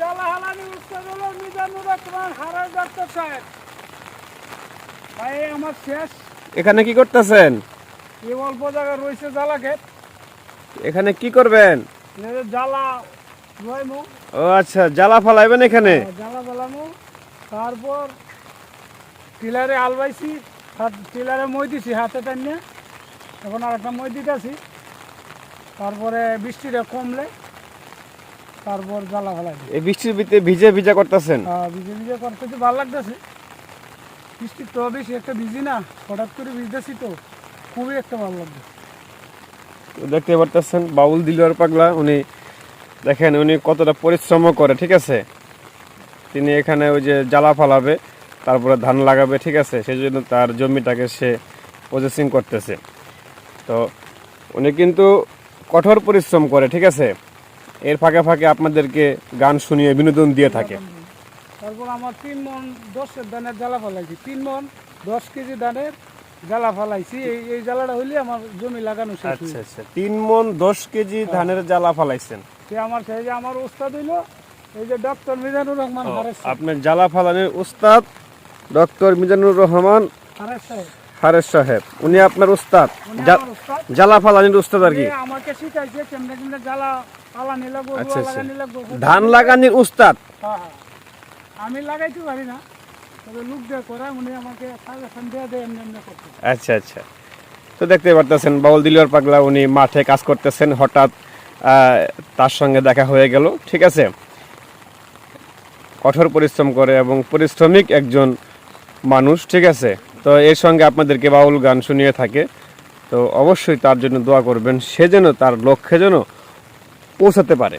জ্বালা হালানি উস্তাদ হলো মিজানুর রহমান হারার ডাক্তার সাহেব। ভাই আমার শেষ। এখানে কি করতেছেন? এই অল্প জায়গা রয়েছে জ্বালা ক্ষেত। এখানে কি করবেন? জ্বালা রয়মু ও আচ্ছা জ্বালা ফালাইবেন এখানে? জ্বালা জ্বালামু। তারপর টিলারে আলবাইছি টিলারে মই দিছি হাতে টানিয়ে এখন আর একটা মই দিতেছি। তারপরে বৃষ্টিটা কমলে। তারপর জ্বালা ফেলাই এই বৃষ্টির ভিতরে ভিজে ভিজে করতেছেন? আহ, ভিজে ভিজে করতেছি ভালো লাগতেছে। বৃষ্টি তো বেশি একটা ভিজি না হঠাৎ করে ভিজতেছি তো খুবই একটা ভালো লাগবে দেখতে পারতেছেন বাউল দিলওয়ার পাগলা উনি দেখেন উনি কতটা পরিশ্রম করে ঠিক আছে? তিনি এখানে ওই যে জ্বালা ফালাবে তারপরে ধান লাগাবে ঠিক আছে? সেই জন্য তার জমিটাকে সে প্রসেসিং করতেছে। তো উনি কিন্তু কঠোর পরিশ্রম করে ঠিক আছে? এর ফাঁকে ফাঁকে আপনাদেরকে গান শুনিয়ে বিনোদন দিয়ে থাকে। তারপর আমার তিন মন দশের ধানের জ্বালা ফেলাইছি। তিন মন দশ কেজি ধানের জ্বালা ফেলাইছি। এই এই জ্বালাটা হইলে আমার জমি লাগানো শেষ আচ্ছা আচ্ছা। তিন মন দশ কেজি ধানের জ্বালা ফালাইছেন। সে আমার সেই যে আমার উস্তাদ হইল এই যে ডক্টর মিজানুর রহমান আপনার জ্বালা ফালানির উস্তাদ ডক্টর মিজানুর রহমান সাহেব। হারেস সাহেব উনি আপনার উস্তাদ। জ্বালা ফালানির উস্তাদ আর কি। আমাকে শিখাইছে কেমনে কেমনে জ্বালা পালানি লাগবো আচ্ছা, আচ্ছা। ধান লাগানির উস্তাদ। হ্যাঁ, হ্যাঁ। আমি লাগাইতে পারি না তবে লোক দিয়ে করে উনি আমাকে সাজেশন দিয়ে দেয় এমনি এমনি করতে। আচ্ছা আচ্ছা। তো দেখতে পারতেছেন বাউল দিলিয়ার পাগলা উনি মাঠে কাজ করতেছেন হঠাৎ তার সঙ্গে দেখা হয়ে গেল। ঠিক আছে? কঠোর পরিশ্রম করে এবং পরিশ্রমিক একজন মানুষ ঠিক আছে? তো এর সঙ্গে আপনাদেরকে বাউল গান শুনিয়ে থাকে। তো অবশ্যই তার জন্য দোয়া করবেন, সে যেন তার লক্ষ্যে যেন পৌঁছাতে পারে।